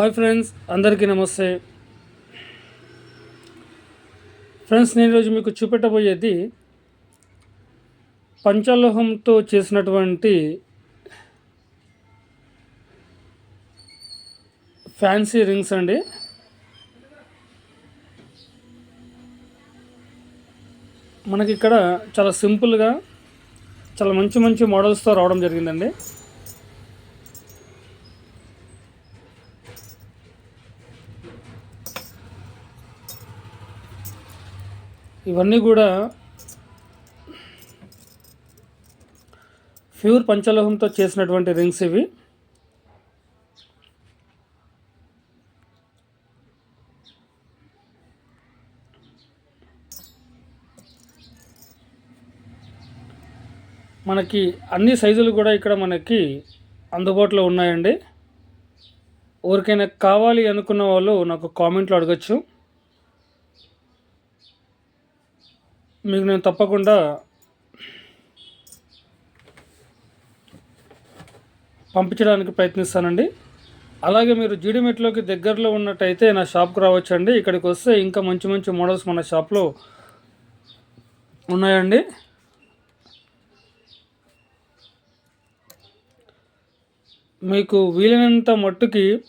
Hi friends అందరికీ నమస్తే. Friends నేను ఈరోజు మీకు చూపెట్టబోయేది పంచలోహంతో చేసినటువంటి ఫ్యాన్సీ రింగ్స్ అండి. మనకి ఇక్కడ చాలా సింపుల్గా చాలా మంచి మంచి మోడల్స్తో రావడం జరిగిందండి. ఇవన్నీ కూడా ప్యూర్ పంచలోహంతో చేసినటువంటి రింగ్స్ ఇవి. మనకి అన్ని సైజులు కూడా ఇక్కడ మనకి అందుబాటులో ఉన్నాయండి. ఎవరికైనా కావాలి అనుకున్న వాళ్ళు నాకు కామెంట్లో అడగచ్చు. మీకు నేను తప్పకుండా పంపించడానికి ప్రయత్నిస్తానండి. అలాగే మీరు జీడిమెట్లోకి దగ్గరలో ఉన్నట్టయితే నా షాప్కి రావచ్చండి. ఇక్కడికి వస్తే ఇంకా మంచి మంచి మోడల్స్ మన షాప్లో ఉన్నాయండి. మీకు వీలైనంత మట్టుకి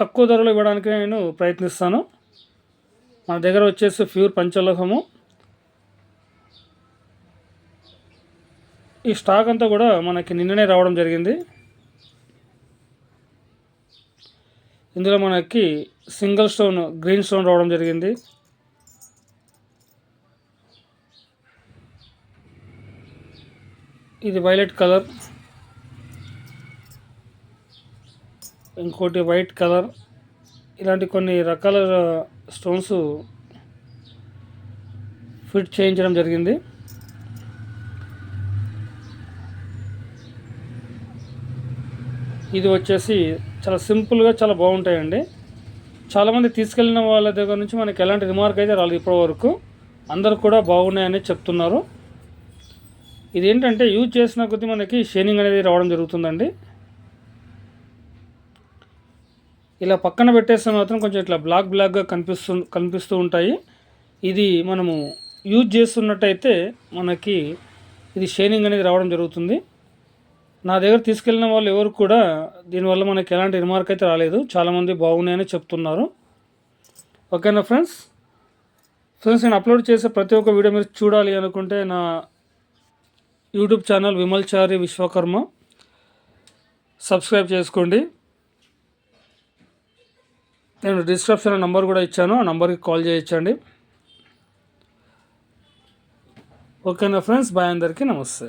తక్కువ ధరలో ఇవ్వడానికి నేను ప్రయత్నిస్తాను. మన దగ్గర వచ్చేసి ప్యూర్ పంచలోహము. ఈ స్టాక్ అంతా కూడా మనకి నిన్ననే రావడం జరిగింది. ఇందులో మనకి సింగిల్ స్టోన్ గ్రీన్ స్టోన్ రావడం జరిగింది. ఇది వైలెట్ కలర్. ఇంకోటి వైట్ కలర్. ఇలాంటి కొన్ని రకాల స్టోన్స్ ఫిట్ చేయించడం జరిగింది. ఇది వచ్చేసి చాలా సింపుల్గా చాలా బాగుంటాయండి. చాలామంది తీసుకెళ్ళిన వాళ్ళ దగ్గర నుంచి మనకి ఎలాంటి రిమార్క్ అయితే రాలేదు ఇప్పటి వరకు. అందరు కూడా బాగున్నాయని చెప్తున్నారు. ఇది ఏంటంటే యూజ్ చేసిన కొద్దీ మనకి షేనింగ్ అనేది రావడం జరుగుతుందండి. ఇలా పక్కన పెట్టేస్తే మాత్రం కొంచెం ఇట్లా బ్లాక్ బ్లాక్గా కనిపిస్తు కనిపిస్తూ ఉంటాయి. ఇది మనము యూజ్ చేస్తున్నట్టయితే మనకి ఇది షేనింగ్ అనేది రావడం జరుగుతుంది. నా దగ్గర తీసుకెళ్ళిన వాళ్ళు ఎవరు కూడా దీనివల్ల మనకి ఎలాంటి రిమార్క్ అయితే రాలేదు. చాలామంది బాగున్నాయని చెప్తున్నారు. ఓకేనా ఫ్రెండ్స్ ఫ్రెండ్స్ నేను అప్లోడ్ చేసే ప్రతి ఒక్క వీడియో మీరు చూడాలి అనుకుంటే నా YouTube channel Vimalchari Vishwakarma subscribe చేసుకోండి. నేను డిస్క్రిప్షన్ నంబర్ కూడా ఇచ్చాను. ఆ నంబర్కి కాల్ చేయించండి. ఓకేనా ఫ్రెండ్స్ బాయ్ అందరికీ. నమస్తే.